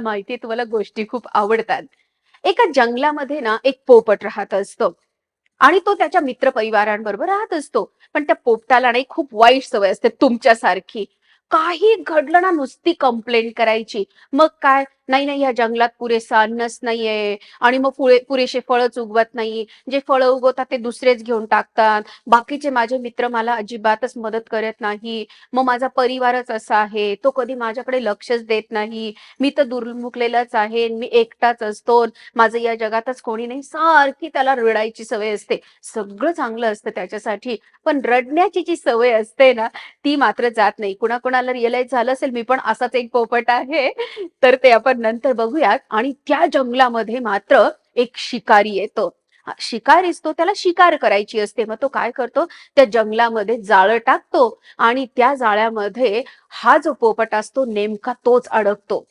माहिती तुम्हाला गोष्टी खूप आवडतात. एका जंगलामध्ये ना एक पोपट राहत असतो आणि तो त्याच्या मित्रपरिवारांबरोबर राहत असतो. पण त्या पोपटाला ना खूप वाईट सवय असते तुमच्यासारखी. काही घडलं ना नुसती कंप्लेंट करायची. मग काय, "नाही, नाही, या जंगलात पुरेसा अन्नच नाहीये आणि मग पुरे पुरेसे फळच उगवत नाही. जे फळं उगवतात ते दुसरेच घेऊन टाकतात. बाकीचे माझे मित्र मला अजिबातच मदत करत नाही. मग माझा परिवारच असा आहे. तो कधी माझ्याकडे लक्षच देत नाही. मी तर दुर्मुखलेलाच आहे. मी एकटाच असतो. माझं या जगातच कोणी नाही." सारखी त्याला रडायची सवय असते. सगळं चांगलं असतं त्याच्यासाठी, पण रडण्याची जी सवय असते ना, ती मात्र जात नाही. कुणाकुणाला रिअलाईज झालं असेल, मी पण असाच एक पोपट आहे. तर ते आपण नंतर बघूयात आणि त्या जंगलामध्ये मात्र एक शिकारी येतो. शिकार शिकारी असतो त्याला शिकार करायची असते. मग तो काय करतो, त्या जंगलामध्ये जाळं टाकतो आणि त्या जाळ्यामध्ये हा जो पोपट असतो नेमका तोच अडकतो.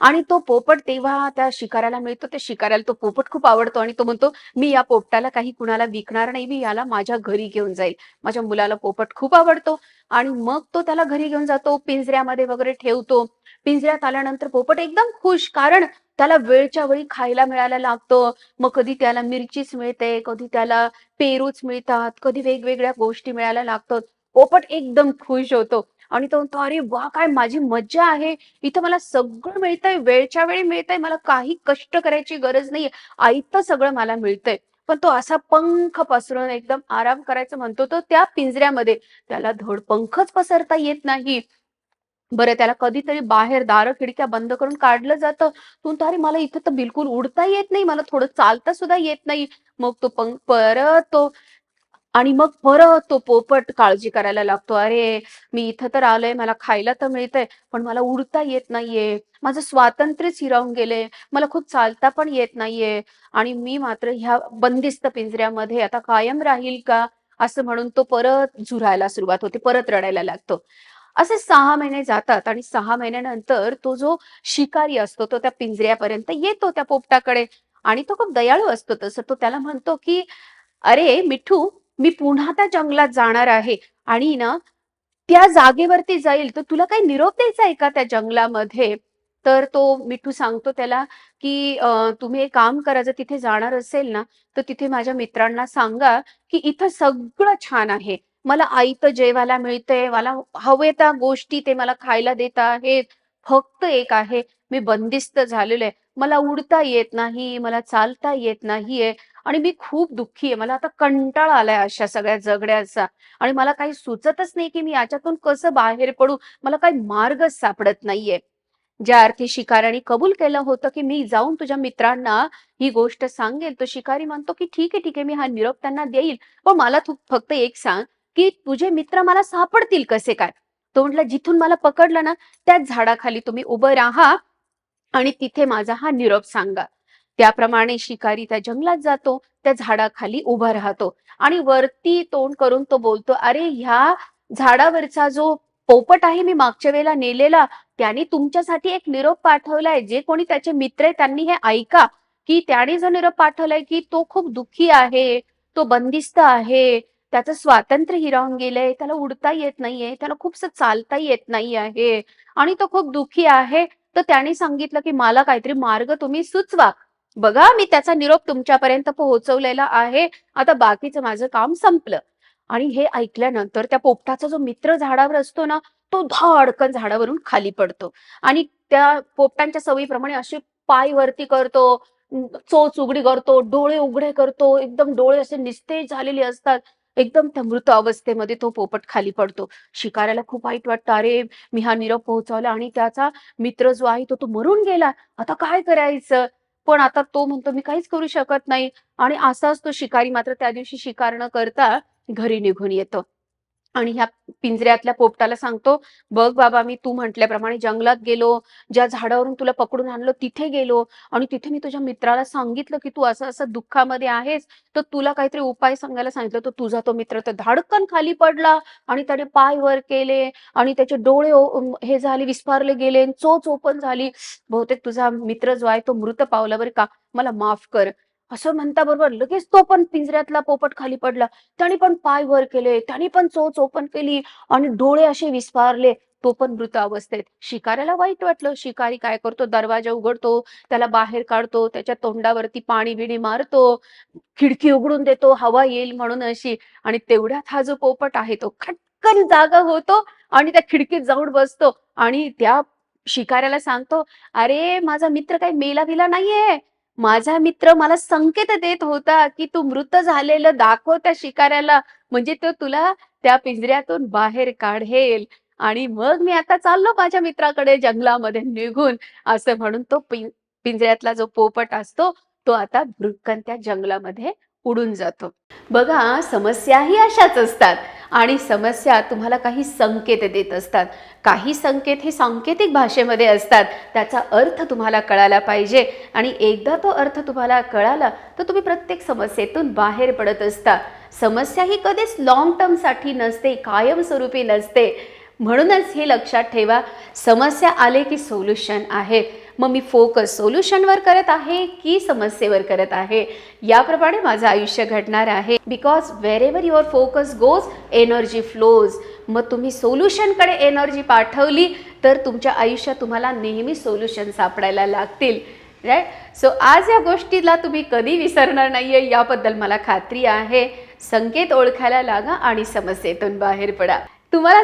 आणि तो पोपट तेव्हा त्या शिकाऱ्याला मिळतो. त्या शिकाऱ्याला तो पोपट खूप आवडतो आणि तो म्हणतो, "मी या पोपटाला काही कुणाला विकणार नाही. मी याला माझ्या घरी घेऊन जाईल. माझ्या मुलाला पोपट खूप आवडतो." आणि मग तो त्याला घरी घेऊन जातो, पिंजऱ्यामध्ये वगैरे ठेवतो. पिंजऱ्यात आल्यानंतर पोपट एकदम खुश, कारण त्याला वेळच्या वेळी खायला मिळायला लागतं. मग कधी त्याला मिरचीच मिळते, कधी त्याला पेरूच मिळतात, कधी वेगवेगळ्या गोष्टी मिळायला लागतात. पोपट एकदम खुश होतो आणि तो म्हणतो, "अरे वा काय माझी मज्जा आहे. इथं मला सगळं मिळतंय, वेळच्या वेळी मिळतंय. मला काही कष्ट करायची गरज नाहीये. आयतं सगळं मला मिळतंय." पण तो असा पंख पसरून एकदम आराम करायचं म्हणतो, तो त्या पिंजऱ्यामध्ये त्याला धड पंखच पसरता येत नाही. बरं त्याला कधीतरी बाहेर दार खिडक्या बंद करून काढलं जातं. तो "अरे मला इथं तर बिलकुल उडता येत नाही. मला थोडं चालता सुद्धा येत नाही." मग तो पंख परत तो आणि मग परत तो पोपट काळजी करायला लागतो. "अरे, मी इथं तर आलोय, मला खायला तर मिळतंय, पण मला उडता येत नाहीये. माझं स्वातंत्र्यच हिरावून गेले मला खूप चालता पण येत नाहीये आणि मी मात्र ह्या बंदिस्त पिंजऱ्यामध्ये आता कायम राहील का?" असं म्हणून तो परत झुरायला सुरुवात होते, परत रडायला लागतो. असे सहा महिने जातात आणि सहा महिन्यानंतर तो जो शिकारी असतो, तो त्या पिंजऱ्यापर्यंत येतो त्या पोपटाकडे आणि तो खूप दयाळू असतो तसं. तो त्याला म्हणतो, की "अरे मिठू, मी पुन्हा त्या जंगलात जाणार आहे आणि ना त्या जागेवरती जाईल, तर तुला काही निरोप द्यायचा आहे का त्या जंगलामध्ये?" तर तो मिठू सांगतो त्याला, की तुम्ही एक काम करा, जर तिथे जाणार असेल ना, तर तिथे माझ्या मित्रांना सांगा, की इथं सगळं छान आहे. मला आयतं जेवायला मिळतंय, मला हवे त्या गोष्टी ते मला खायला देत आहेत. फक्त एक आहे, मी बंदिस्त झालेलो आहे. मला उडता येत नाही, मला चालता येत नाहीये आणि मी खूप दुःखी आहे. मला आता कंटाळा आलाय अशा सगळ्या जगण्याचा आणि मला काही सुचतच नाही, की मी याच्यातून कसं बाहेर पडू? मला काही मार्गच सापडत नाहीये." ज्या अर्थी शिकाऱ्याने कबूल केलं होतं, की "मी जाऊन तुझ्या मित्रांना ही गोष्ट सांगेल." तो शिकारी म्हणतो, की "ठीक आहे, ठीक आहे. मी हा निरोप त्यांना देईल. पण मला तू फक्त एक सांग, की तुझे मित्र मला सापडतील कसे काय?" तो म्हटलं "जिथून मला पकडलं ना, त्याच झाडाखाली तुम्ही उभं राहा आणि तिथे माझा हा निरोप सांगा." त्याप्रमाणे शिकारी त्या जंगलात जातो, त्या झाडाखाली उभा राहतो आणि वरती तोंड करून तो बोलतो, "अरे, ह्या झाडावरचा जो पोपट आहे, मी मागच्या वेळेला नेलेला, त्याने तुमच्यासाठी एक निरोप पाठवलाय. जे कोणी त्याचे मित्र आहे त्यांनी हे ऐका, की त्याने जो निरोप पाठवलाय, की तो खूप दुःखी आहे, तो बंदिस्त आहे, त्याचं स्वातंत्र्य हिरावून गेलंय, त्याला उडता येत नाहीये, त्याला खूपसं चालता येत नाही आहे आणि तो खूप दुःखी आहे. तर त्याने सांगितलं, की मला काहीतरी मार्ग तुम्ही सुचवा. बघा, मी त्याचा निरोप तुमच्यापर्यंत पोहोचवलेला आहे. आता बाकीचं माझं काम संपलं." आणि हे ऐकल्यानंतर त्या पोपटाचा जो मित्र झाडावर असतो ना, तो धाडकन झाडावरून खाली पडतो आणि त्या पोपटांच्या सवयीप्रमाणे असे पाय वरती करतो, चोच उघडी करतो, डोळे उघडे करतो, एकदम डोळे असे निस्तेज झालेले असतात. एकदम त्या मृत अवस्थेमध्ये तो पोपट खाली पडतो. शिकाऱ्याला खूप वाईट वाटतं, "अरे, मी हा निरप पोहोचवला आणि त्याचा मित्र जो आहे तो तो मरून गेला. आता काय करायचं?" पण आता तो म्हणतो, "मी काहीच करू शकत नाही." आणि असाच तो शिकारी मात्र त्या दिवशी शिकार न करता घरी निघून येतो. आणि ह्या पिंजऱ्यातल्या पोपटाला सांगतो, "बघ बाबा, मी तू म्हटल्याप्रमाणे जंगलात गेलो, ज्या झाडावरून तुला पकडून आणलं तिथे गेलो आणि तिथे मी तुझ्या मित्राला सांगितलं, की तू असं-असं दुःखामध्ये आहेस, तर तुला काहीतरी उपाय सांगायला सांगितलं. तर तुझा तो मित्र तर धाडकन खाली पडला आणि त्याने पाय वर केले आणि त्याचे डोळे हे झाले, विस्फारले गेले, चोच ओपन झाली. बहुतेक तुझा मित्र जो आहे तो मृत पावला बरं का. मला माफ कर." असं म्हणता-बरोबर लगेच तो पण पिंजऱ्यातला पोपट खाली पडला. त्याने पण पाय वर केले, त्याने पण चोच ओपन केली आणि डोळे असे विस्फारले. तो पण मृत अवस्थेत. शिकाऱ्याला वाईट वाटलं. शिकारी काय करतो? दरवाजा उघडतो त्याला बाहेर काढतो त्याच्या तोंडावरती पाणी बिणी मारतो खिडकी उघडून देतो हवा येईल म्हणून अशी. आणि तेवढ्यात हा जो पोपट आहे तो खटकन जागा होतो आणि त्या खिडकीत जाऊन बसतो. आणि त्या शिकाऱ्याला सांगतो अरे माझा मित्र काही मेला बिला नाहीये. माझा मित्र मला संकेत देत होता की तू मृत झालेलं दाखव त्या शिकाऱ्याला. म्हणजे तो तुला त्या पिंजऱ्यातून बाहेर काढेल. आणि मग मी आता चाललो माझ्या मित्राकडे जंगलामध्ये निघून. असं म्हणून तो पिंजऱ्यातला जो पोपट असतो तो आता भृक्कन त्या जंगलामध्ये उडून जातो. बघा समस्याही अशाच असतात. आणि समस्या तुम्हाला काही संकेत देत असतात. काही संकेत हे सांकेतिक भाषेमध्ये असतात. त्याचा अर्थ तुम्हाला कळायला पाहिजे. आणि एकदा तो अर्थ तुम्हाला कळाला तर तुम्ही प्रत्येक समस्येतून बाहेर पडत असता. समस्या ही कधीच लॉंग टर्मसाठी नसते कायमस्वरूपी नसते. म्हणूनच हे लक्षात ठेवा समस्या आले की सोल्युशन आहे. मग मी फोकस सोल्युशनवर करत आहे की समस्येवर करत आहे. याप्रमाणे माझं आयुष्य घडणार आहे. Because wherever your focus goes energy flows मग तुम्ही सोल्युशनकडे एनर्जी पाठवली तर तुमच्या आयुष्यात तुम्हाला नेहमी सोल्युशन सापडायला लागतील. राईट सो आज या गोष्टीला तुम्ही कधी विसरणार नाहीये याबद्दल मला खात्री आहे. संकेत ओळखायला लागा आणि समस्येतून बाहेर पडा. तुम्हाला